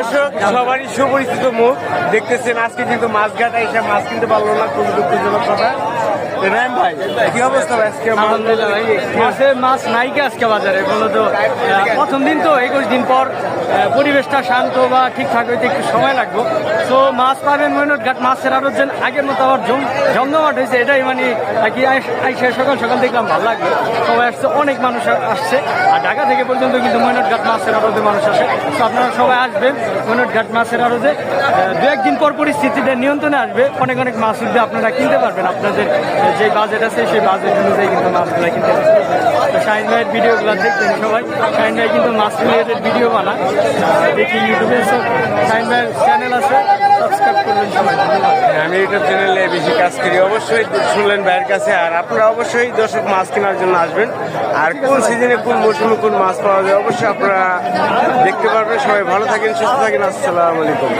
দর্শক সবারই সুপরিচিত মুখ। দেখতেছেন আজকে কিন্তু মাছ ঘাটা এসে মাছ কিনতে পারল না খুবই দুঃখজনক কথা। রাম ভাই কি অবস্থা আজকে আলহামদুলিল্লাহ ভাই মাছের মাছ নাইকে আজকে বাজারে বলো তো। প্রথম দিন তো একুশ দিন পর পরিবেশটা শান্ত বা ঠিকঠাক হইতে একটু সময় লাগবে। তো মাছ পাবেন মৈনট ঘাট, মাছের আরও যেন আগের মতো আবার জম জমজমাট হয়েছে এটাই মানে কি আইসে সকাল সকাল দেখলাম, ভালো লাগল। সবাই আসছে, অনেক মানুষ আসছে। আর ঢাকা থেকে পর্যন্ত কিন্তু মৈনট ঘাট, মাছের আড়তে মানুষ আসে। তো আপনারা সবাই আসবেন মৈনট ঘাট, মাছের আড়তে দু একদিন পর পরিস্থিতিটা নিয়ন্ত্রণে আসবে। অনেক অনেক মাছ উঠবে, আপনারা কিনতে পারবেন। আপনাদের যে বাজেট আছে, সেই বাজেট অনুযায়ী কিন্তু মাছগুলো কিনতে পারবেন। শাহিন ভাইয়ের ভিডিওগুলো দেখবেন সবাই। শাহিন ভাই কিন্তু মাছ রিলেটেড ভিডিও আহ, দেখি ইউটিউবে শাহিন ভাইয়ের চ্যানেল আছে সবাই। আমি ইউটিউব চ্যানেলে বেশি কাজ করি। অবশ্যই শুনলেন ভাইয়ের কাছে। আর আপনারা অবশ্যই দর্শক মাছ কেনার জন্য আসবেন। আর কোন সিজনে কোন মৌসুমে কোন মাছ পাওয়া যায় অবশ্যই আপনারা দেখতে পারবেন। সবাই ভালো থাকেন সুস্থ থাকেন। আসসালামু আলাইকুম।